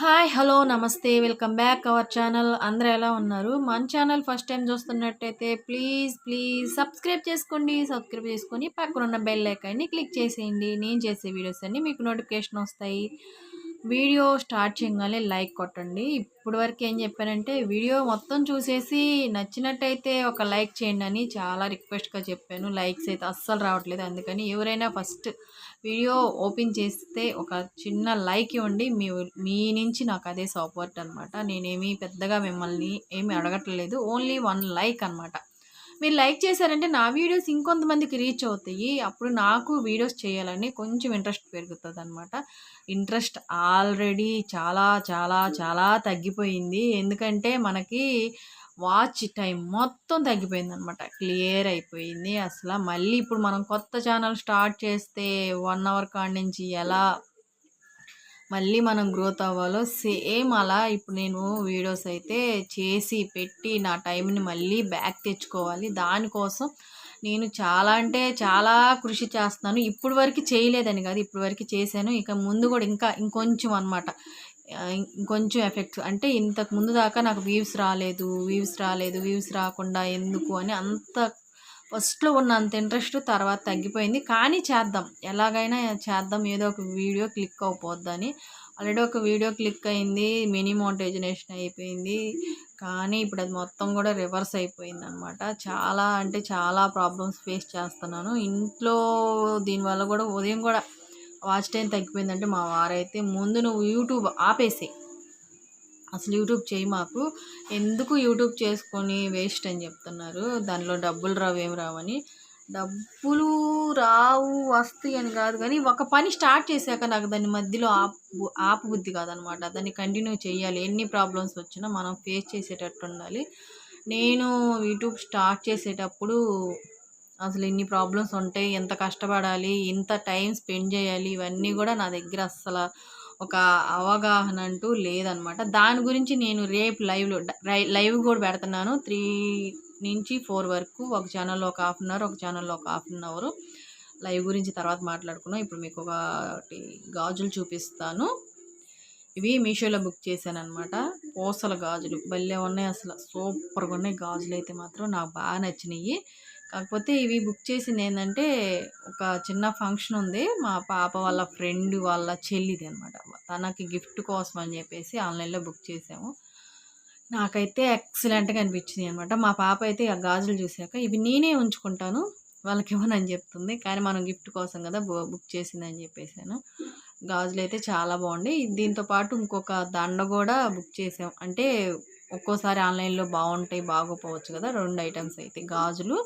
Hi hello namaste welcome back our channel. అందరూ ఎలా ఉన్నారు? మన ఛానల్ ఫస్ట్ టైం చూస్తున్నట్టయితే ప్లీజ్ ప్లీజ్ సబ్స్క్రైబ్ చేసుకోండి. సబ్స్క్రైబ్ చేసుకొని పక్కన ఉన్న బెల్ ఐకాన్ని క్లిక్ చేసేయండి. నేను చేసే వీడియోస్ అన్నీ మీకు నోటిఫికేషన్ వస్తాయి. వీడియో స్టార్ట్ చేయగానే లైక్ కొట్టండి. ఇప్పుడు వరకు ఏం చెప్పానంటే వీడియో మొత్తం చూసేసి నచ్చినట్టయితే ఒక లైక్ చేయండి అని చాలా రిక్వెస్ట్గా చెప్పాను. లైక్స్ అయితే అస్సలు రావట్లేదు. అందుకని ఎవరైనా ఫస్ట్ వీడియో ఓపెన్ చేస్తే ఒక చిన్న లైక్ ఇవ్వండి. మీ మీ నుంచి నాకు అదే సపోర్ట్ అనమాట నేనేమి పెద్దగా మిమ్మల్ని ఏమి అడగట్లేదు. ఓన్లీ వన్ లైక్ అనమాట మీరు లైక్ చేశారంటే నా వీడియోస్ ఇంకొంతమందికి రీచ్ అవుతాయి. అప్పుడు నాకు వీడియోస్ చేయాలని కొంచెం ఇంట్రెస్ట్ పెరుగుతుంది అనమాట ఇంట్రెస్ట్ ఆల్రెడీ చాలా చాలా చాలా తగ్గిపోయింది. ఎందుకంటే మనకి వాచ్ టైం మొత్తం తగ్గిపోయింది అనమాట క్లియర్ అయిపోయింది అసలు. మళ్ళీ ఇప్పుడు మనం కొత్త ఛానల్ స్టార్ట్ చేస్తే వన్ అవర్ కాడి నుంచి ఎలా మళ్ళీ మనం గ్రోత్ అవ్వాలో సేమ్ అలా ఇప్పుడు నేను వీడియోస్ అయితే చేసి పెట్టి నా టైంని మళ్ళీ బ్యాక్ తెచ్చుకోవాలి. దానికోసం నేను చాలా అంటే చాలా కృషి చేస్తున్నాను. ఇప్పుడు వరకు చేయలేదని కాదు ఇప్పుడు వరకు చేశాను. ఇక ముందు కూడా ఇంకా ఇంకొంచెం అనమాట ఇంకొంచెం ఎఫెక్ట్స్ అంటే ఇంతకు ముందు దాకా నాకు వ్యూస్ రాలేదు వ్యూస్ రాలేదు వ్యూస్ రాకుండా ఎందుకు అని అంత ఫస్ట్లో ఉన్న అంత ఇంట్రెస్ట్ తర్వాత తగ్గిపోయింది. కానీ చేద్దాం. ఎలాగైనా చేద్దాం. ఏదో ఒక వీడియో క్లిక్ అయిపోద్దని ఆల్రెడీ ఒక వీడియో క్లిక్ అయింది. మినీ మోటైజనేషన్ అయిపోయింది. కానీ ఇప్పుడు అది మొత్తం కూడా రివర్స్ అయిపోయింది అనమాట చాలా అంటే చాలా ప్రాబ్లమ్స్ ఫేస్ చేస్తున్నాను. ఇంట్లో దీనివల్ల కూడా ఉదయం కూడా వాచ్ టైం తగ్గిపోయిందంటే మా వారైతే ముందు నువ్వు యూట్యూబ్ ఆపేసాయి. అసలు యూట్యూబ్ చేయి మాకు. ఎందుకు యూట్యూబ్ చేసుకొని వేస్ట్ అని చెప్తున్నారు. దానిలో డబ్బులు రావు ఏం రావని డబ్బులు రావు వస్తాయి అని కాదు కానీ ఒక పని స్టార్ట్ చేశాక నాకు దాని మధ్యలో ఆపు ఆపు బుద్ధి కాదనమాట. దాన్ని కంటిన్యూ చేయాలి ఎన్ని ప్రాబ్లమ్స్ వచ్చినా మనం ఫేస్ చేసేటట్టు ఉండాలి. నేను యూట్యూబ్ స్టార్ట్ చేసేటప్పుడు అసలు ఇన్ని ప్రాబ్లమ్స్ ఉంటాయి ఎంత కష్టపడాలి ఇంత టైం స్పెండ్ చేయాలి ఇవన్నీ కూడా నా దగ్గర అస్సలు ఒక అవగాహన అంటూ లేదనమాట. దాని గురించి నేను రేపు లైవ్లో లైవ్ కూడా పెడుతున్నాను. త్రీ నుంచి ఫోర్ వరకు ఒక ఛానల్లో ఒక హాఫ్ అన్ అవర్ ఒక ఛానల్లో ఒక హాఫ్ అన్ అవర్. లైవ్ గురించి తర్వాత మాట్లాడుకున్నాం. ఇప్పుడు మీకు ఒకటి గాజులు చూపిస్తాను. ఇవి మీషోలో బుక్ చేశాను అనమాట పూసల గాజులు. భలే ఉన్నాయి అసలు. సూపర్గా ఉన్నాయి. గాజులు అయితే మాత్రం నాకు బాగా నచ్చినాయి కాకపోతే ఇవి బుక్ చేసింది ఏంటంటే ఒక చిన్న ఫంక్షన్ ఉంది. మా పాప వాళ్ళ ఫ్రెండ్ వాళ్ళ చెల్లిది అనమాట తనకి గిఫ్ట్ కోసం అని చెప్పేసి ఆన్లైన్లో బుక్ చేసాము. నాకైతే ఎక్సలెంట్గా అనిపించింది అనమాట మా పాప అయితే ఆ గాజులు చూసాక ఇవి నేనే ఉంచుకుంటాను వాళ్ళకి ఇవ్వనని చెప్తుంది కానీ మనం గిఫ్ట్ కోసం కదా బుక్ చేసిందని చెప్పేసాను. గాజులు అయితే చాలా బాగుండే. దీంతో పాటు ఇంకొక దండ కూడా బుక్ చేసాం. అంటే ఒక్కోసారి ఆన్లైన్లో బాగుంటాయి బాగోపోవచ్చు కదా రెండు ఐటమ్స్ అయితే. గాజులు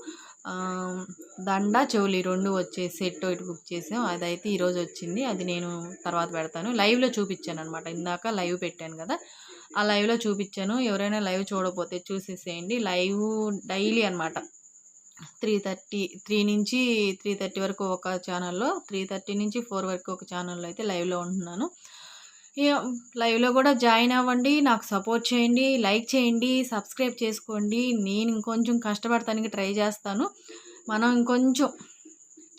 దండ చెవులి రెండు వచ్చే సెట్ ఒకటి బుక్ చేసాం. అదైతే ఈరోజు వచ్చింది. అది నేను తర్వాత పెడతాను. లైవ్లో చూపించాను అనమాట ఇందాక లైవ్ పెట్టాను కదా. ఆ లైవ్లో చూపించాను. ఎవరైనా లైవ్ చూడకపోతే చూసేసేయండి. లైవ్ డైలీ అనమాట త్రీ థర్టీ త్రీ నుంచి త్రీ థర్టీ వరకు ఒక ఛానల్లో త్రీ థర్టీ నుంచి ఫోర్ వరకు ఒక ఛానల్లో అయితే లైవ్లో ఉంటున్నాను. లైవ్లో కూడా జాయిన్ అవ్వండి నాకు సపోర్ట్ చేయండి లైక్ చేయండి సబ్స్క్రైబ్ చేసుకోండి. నేను ఇంకొంచెం కష్టపడటానికి ట్రై చేస్తాను. మనం ఇంకొంచెం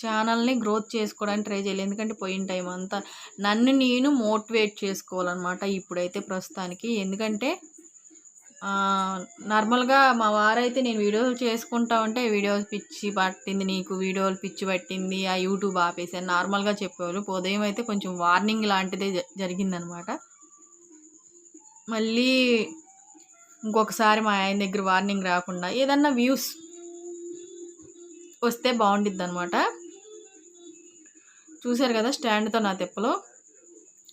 ఛానల్ని గ్రోత్ చేసుకోవడానికి ట్రై చేయాలి. ఎందుకంటే పోయిన టైం అంతా నన్ను నేను మోటివేట్ చేసుకోవాలన్నమాట ఇప్పుడైతే ప్రస్తుతానికి. ఎందుకంటే నార్మల్గా మా వారైతే నేను వీడియోలు చేసుకుంటా ఉంటే వీడియోస్ పిచ్చి పట్టింది నీకు వీడియోలు పిచ్చి పట్టింది ఆ యూట్యూబ్ ఆపేసాను నార్మల్గా చెప్పేవాళ్ళు. ఉదయం అయితే కొంచెం వార్నింగ్ లాంటిదే జరిగిందనమాట. మళ్ళీ ఇంకొకసారి మా ఆయన దగ్గర వార్నింగ్ రాకుండా ఏదన్నా వ్యూస్ వస్తే బాగుండిద్ది అనమాట చూశారు కదా స్టాండ్తో నా తెప్పలో?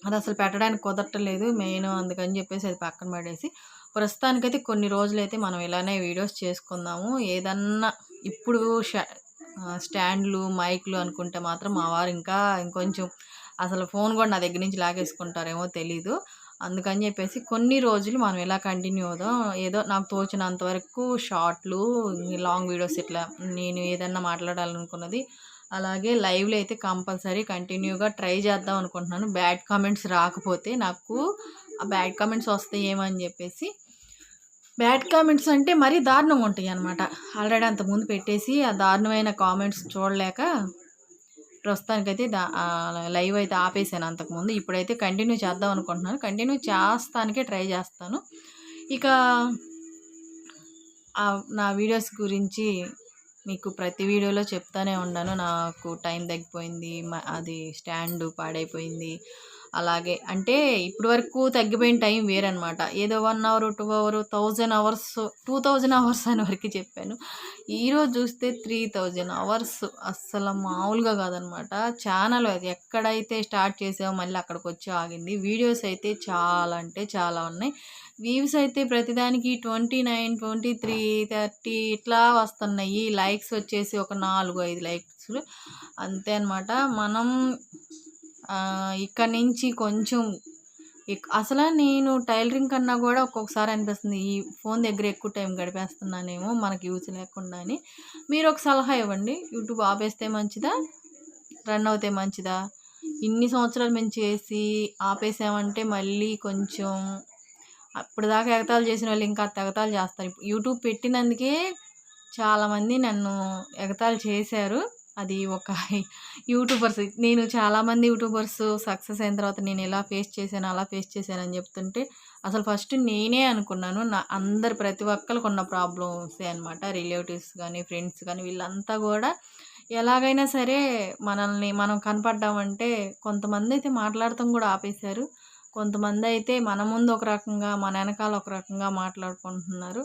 అది అసలు పెట్టడానికి కుదరటలేదు మెయిన్ అందుకని చెప్పేసి అది పక్కన పడేసి. ప్రస్తుతానికైతే కొన్ని రోజులైతే మనం ఇలానే వీడియోస్ చేసుకుందాము. ఏదన్నా ఇప్పుడు స్టాండ్లు మైక్లు అనుకుంటే మాత్రం మా వారు ఇంకా ఇంకొంచెం అసలు ఫోన్ కూడా నా దగ్గర నుంచి లాగేసుకుంటారేమో తెలీదు. అందుకని చెప్పేసి కొన్ని రోజులు మనం ఎలా కంటిన్యూ అవుదాం. ఏదో నాకు తోచినంత వరకు షార్ట్లు లాంగ్ వీడియోస్ ఇట్లా నేను ఏదన్నా మాట్లాడాలనుకున్నది అలాగే లైవ్లో అయితే కంపల్సరీ కంటిన్యూగా ట్రై చేద్దాం అనుకుంటున్నాను. బ్యాడ్ కామెంట్స్ రాకపోతే నాకు ఆ బ్యాడ్ కామెంట్స్ వస్తాయి ఏమని చెప్పేసి బ్యాడ్ కామెంట్స్ అంటే మరీ దారుణంగా ఉంటాయి అనమాట ఆల్రెడీ అంత ముందు పెట్టేసి ఆ దారుణమైన కామెంట్స్ చూడలేక ప్రస్తుతానికైతే దా లైవ్ అయితే ఆపేసాను అంతకుముందు. ఇప్పుడైతే కంటిన్యూ చేద్దాం అనుకుంటున్నాను. కంటిన్యూ చేస్తానికే ట్రై చేస్తాను. ఇక నా వీడియోస్ గురించి మీకు ప్రతి వీడియోలో చెప్తానే ఉన్నాను. నాకు టైం తగ్గిపోయింది అది స్టాండ్ పాడైపోయింది. అలాగే. అంటే ఇప్పటి వరకు తగ్గిపోయిన టైం వేరనమాట ఏదో one hour two hour thousand hours two thousand hours అని వరకు చెప్పాను. ఈరోజు చూస్తే త్రీ థౌజండ్ అవర్స్ అస్సలు మామూలుగా కాదనమాట ఛానల్ అది ఎక్కడైతే స్టార్ట్ చేసామో మళ్ళీ అక్కడికి వచ్చి ఆగింది. వీడియోస్ అయితే చాలా అంటే చాలా ఉన్నాయి. వ్యూస్ అయితే ప్రతిదానికి twenty nine twenty three thirty ఇట్లా వస్తున్నాయి. లైక్స్ వచ్చేసి ఒక నాలుగు ఐదు లైక్స్. అంతే అనమాట మనం ఇక్కడ నుంచి కొంచెం అసలు నేను టైలరింగ్ కన్నా కూడా ఒక్కొక్కసారి అనిపిస్తుంది ఈ ఫోన్ దగ్గర ఎక్కువ టైం గడిపేస్తున్నానేమో మనకి యూజ్ లేకుండా అని. మీరు ఒక సలహా ఇవ్వండి. యూట్యూబ్ ఆపేస్తే మంచిదా? రన్ అవుతే మంచిదా? ఇన్ని సంవత్సరాలు మేము చేసి ఆపేసామంటే మళ్ళీ కొంచెం అప్పటిదాకా ఎగతాలు ఎగతాళి చేసిన వాళ్ళు ఇంకా ఎగతాళి చేస్తారు. యూట్యూబ్ పెట్టినందుకే చాలామంది నన్ను ఎగతాళి చేశారు. అది ఒక యూట్యూబర్స్. నేను చాలామంది యూట్యూబర్స్ సక్సెస్ అయిన తర్వాత నేను ఎలా ఫేస్ చేశాను అలా ఫేస్ చేశాను అని చెప్తుంటే అసలు ఫస్ట్ నేనే అనుకున్నాను. నా అందరు ప్రతి ఒక్కరికి ఉన్న ప్రాబ్లమ్సే అనమాట రిలేటివ్స్ కానీ ఫ్రెండ్స్ కానీ వీళ్ళంతా కూడా ఎలాగైనా సరే మనల్ని మనం కనపడ్డామంటే కొంతమంది అయితే మాట్లాడటం కూడా ఆపేశారు. కొంతమంది అయితే మన ముందు ఒక రకంగా మన వెనకాల ఒక రకంగా మాట్లాడుకుంటున్నారు.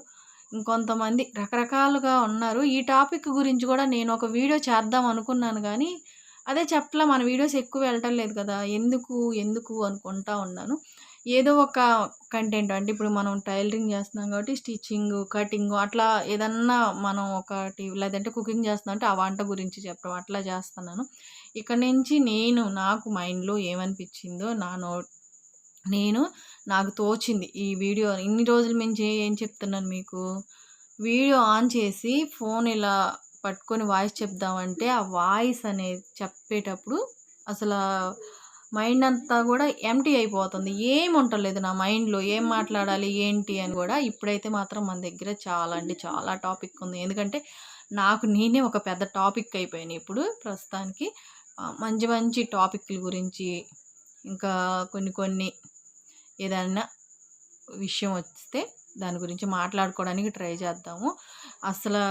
ఇంకొంతమంది రకరకాలుగా ఉన్నారు. ఈ టాపిక్ గురించి కూడా నేను ఒక వీడియో చేద్దాం అనుకున్నాను కానీ అదే చెప్పలా. మన వీడియోస్ ఎక్కువ వెళ్ళటం లేదు కదా. ఎందుకు ఎందుకు అనుకుంటా ఉన్నాను. ఏదో ఒక కంటెంట్ అంటే ఇప్పుడు మనం టైలరింగ్ చేస్తున్నాం కాబట్టి స్టిచ్చింగ్ కటింగ్ అట్లా ఏదన్నా మనం ఒకటి లేదంటే కుకింగ్ చేస్తున్నాం అంటే ఆ వంట గురించి చెప్పడం అట్లా చేస్తున్నాను. ఇక్కడ నుంచి నేను నాకు మైండ్లో ఏమనిపించిందో నా నోట్ నేను నాకు తోచింది ఈ వీడియో. ఇన్ని రోజుల నుంచి ఏం చెప్తున్నాను మీకు? వీడియో ఆన్ చేసి ఫోన్ ఇలా పట్టుకొని వాయిస్ చెప్దామంటే ఆ వాయిస్ అనేది చెప్పేటప్పుడు అసలు మైండ్ అంతా కూడా ఎంటీ అయిపోతుంది. ఏం ఉండలేదు నా మైండ్లో. ఏం మాట్లాడాలి? ఏంటి? అని కూడా ఇప్పుడైతే మాత్రం మన దగ్గర చాలా అంటే చాలా టాపిక్ ఉంది. ఎందుకంటే నాకు నేనే ఒక పెద్ద టాపిక్ అయిపోయాను ఇప్పుడు ప్రస్తుతానికి. మంచి మంచి టాపిక్ల గురించి ఇంకా కొన్ని కొన్ని ఏదైనా విషయం వస్తే దాని గురించి మాట్లాడుకోవడానికి ట్రై చేద్దాము. అసలు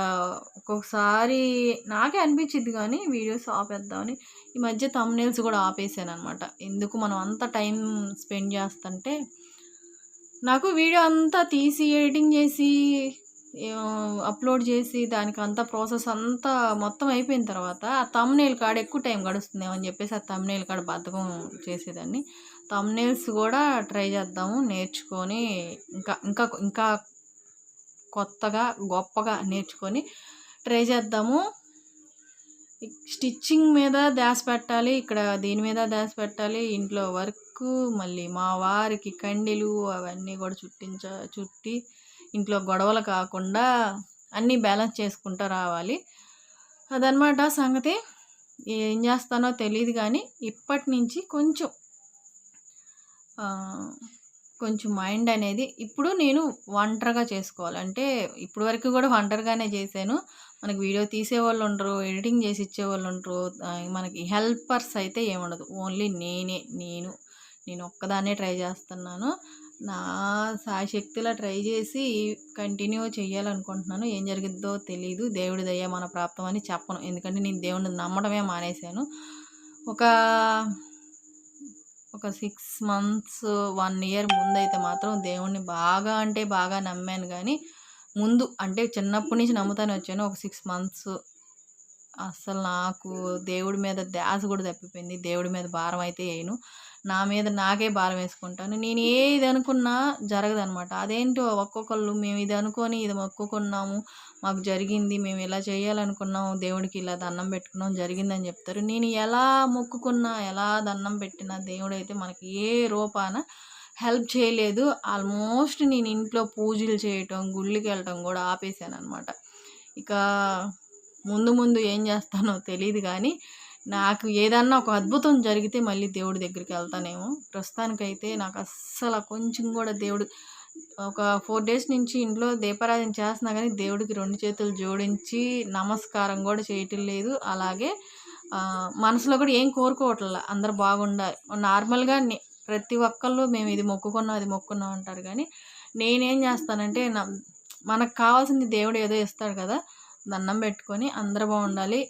ఒక్కొక్కసారి నాకే అనిపించింది కానీ వీడియోస్ ఆపేద్దామని. ఈ మధ్య తమ్నేల్స్ కూడా ఆపేసాను అనమాట ఎందుకు మనం అంత టైం స్పెండ్ చేస్తుంటే నాకు వీడియో అంతా తీసి ఎడిటింగ్ చేసి అప్లోడ్ చేసి దానికి అంతా ప్రాసెస్ అంతా మొత్తం అయిపోయిన తర్వాత ఆ తమ్నేల్ కాడ ఎక్కువ టైం గడుస్తుందేమని చెప్పేసి ఆ తమ్నేల్ కాడ బద్ధకం చేసేదాన్ని. తమ్నేల్స్ కూడా ట్రై చేద్దాము నేర్చుకొని ఇంకా ఇంకా ఇంకా కొత్తగా గొప్పగా నేర్చుకొని ట్రై చేద్దాము. స్టిచ్చింగ్ మీద ధ్యాస పెట్టాలి ఇక్కడ దీని మీద ధ్యాస పెట్టాలి ఇంట్లో వర్క్ మళ్ళీ మా వారికి కండెలు అవన్నీ కూడా చుట్టించ చుట్టి ఇంట్లో గొడవలు కాకుండా అన్నీ బ్యాలెన్స్ చేసుకుంటూ రావాలి. అదనమాట సంగతి. ఏం చేస్తానో తెలియదు కానీ ఇప్పటి నుంచి కొంచెం కొంచెం మైండ్ అనేది ఇప్పుడు నేను ఒంటరిగా చేసుకోవాలి. అంటే ఇప్పుడు వరకు కూడా ఒంటరిగానే చేశాను. మనకి వీడియో తీసేవాళ్ళు ఉండరు ఎడిటింగ్ చేసి ఇచ్చేవాళ్ళు ఉండరు. మనకి హెల్పర్స్ అయితే ఏముండదు. ఓన్లీ నేనే నేను నేను ఒక్కదాన్నే ట్రై చేస్తున్నాను. నా సాయశక్తిలా ట్రై చేసి కంటిన్యూ చేయాలనుకుంటున్నాను. ఏం జరిగిద్దో తెలియదు దేవుడి దయ మన ప్రాప్తం అని చెప్పను. ఎందుకంటే నేను దేవుడిని నమ్మడమే మానేశాను. ఒక ఒక సిక్స్ మంత్స్ వన్ ఇయర్ ముందైతే మాత్రం దేవుణ్ణి బాగా అంటే బాగా నమ్మాను. కానీ ముందు అంటే చిన్నప్పటి నుంచి నమ్ముతానే వచ్చాను. ఒక సిక్స్ మంత్స్ అసలు నాకు దేవుడి మీద ధ్యాస కూడా తప్పిపోయింది. దేవుడి మీద భారం అయితే వేయను. నా మీద నాకే భారం వేసుకుంటాను. నేను ఏది అనుకున్నా జరగదనమాట అదేంటో ఒక్కొక్కళ్ళు మేము ఇది అనుకొని ఇది మొక్కుకున్నాము మాకు జరిగింది మేము ఇలా చేయాలనుకున్నాము దేవుడికి ఇలా దండం పెట్టుకున్నాం జరిగిందని చెప్తారు. నేను ఎలా మొక్కుకున్నా ఎలా దండం పెట్టినా దేవుడు అయితే మనకి ఏ రూపాన హెల్ప్ చేయలేదు. ఆల్మోస్ట్ నేను ఇంట్లో పూజలు చేయటం గుళ్ళకి వెళ్ళటం కూడా ఆపేసాను అనమాట ఇక ముందు ముందు ఏం చేస్తానో తెలియదు కానీ నాకు ఏదన్నా ఒక అద్భుతం జరిగితే మళ్ళీ దేవుడి దగ్గరికి వెళ్తానేమో. ప్రస్తుతానికైతే నాకు అస్సలు కొంచెం కూడా దేవుడు ఒక ఫోర్ డేస్ నుంచి ఇంట్లో దీపారాధన చేస్తున్నా కానీ దేవుడికి రెండు చేతులు జోడించి నమస్కారం కూడా చేయటం లేదు. అలాగే మనసులో కూడా ఏం కోరుకోవట్లే. అందరు బాగుండాలి నార్మల్గా ప్రతి ఒక్కళ్ళు మేము ఇది మొక్కుకున్నాం అది మొక్కున్నాం అంటారు కానీ నేనేం చేస్తానంటే నా మనకు కావాల్సింది దేవుడు ఏదో ఇస్తాడు కదా దండం పెట్టుకొని అందరు బాగుండాలి.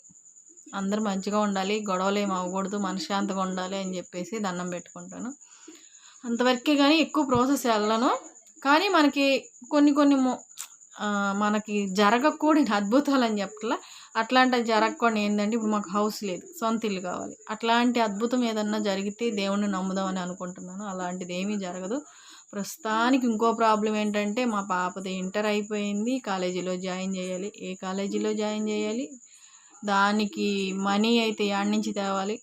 అందరూ మంచిగా ఉండాలి గొడవలు ఏమి అవ్వకూడదు మనశ్శాంతిగా ఉండాలి అని చెప్పేసి దండం పెట్టుకుంటాను. అంతవరకే కానీ ఎక్కువ ప్రాసెస్ వెళ్ళను. కానీ మనకి కొన్ని కొన్ని మొ- మనకి జరగకూడని అద్భుతాలు అని చెప్పట్లా. అట్లాంటి జరగకుండా ఏంటంటే ఇప్పుడు మాకు హౌస్ లేదు సొంత ఇల్లు కావాలి. అట్లాంటి అద్భుతం ఏదన్నా జరిగితే దేవుణ్ణి నమ్ముదామని అనుకుంటున్నాను. అలాంటిది ఏమీ జరగదు. ప్రస్తుతానికి ఇంకో ప్రాబ్లం ఏంటంటే మా పాపది ఇంటర్ అయిపోయింది కాలేజీలో జాయిన్ చేయాలి. ఏ కాలేజీలో జాయిన్ చేయాలి? దానికి మనీ అయితే యాడ్ నుంచి తేవాలి.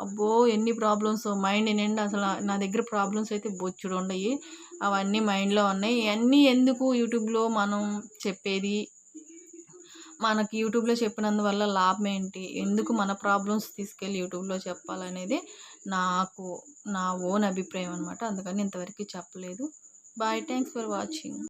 అబ్బో ఎన్ని ప్రాబ్లమ్స్ మైండ్ నిండా అసలు నా దగ్గర ప్రాబ్లమ్స్ అయితే బొచ్చుడు ఉండయి. అవన్నీ మైండ్లో ఉన్నాయి. ఇవన్నీ ఎందుకు యూట్యూబ్లో మనం చెప్పేది? మనకి యూట్యూబ్లో చెప్పినందువల్ల లాభం ఏంటి? ఎందుకు మన ప్రాబ్లమ్స్ తీసుకెళ్ళి యూట్యూబ్లో చెప్పాలనేది నాకు నా ఓన్ అభిప్రాయం అనమాట అందుకని ఇంతవరకు చెప్పలేదు. Bye thanks for watching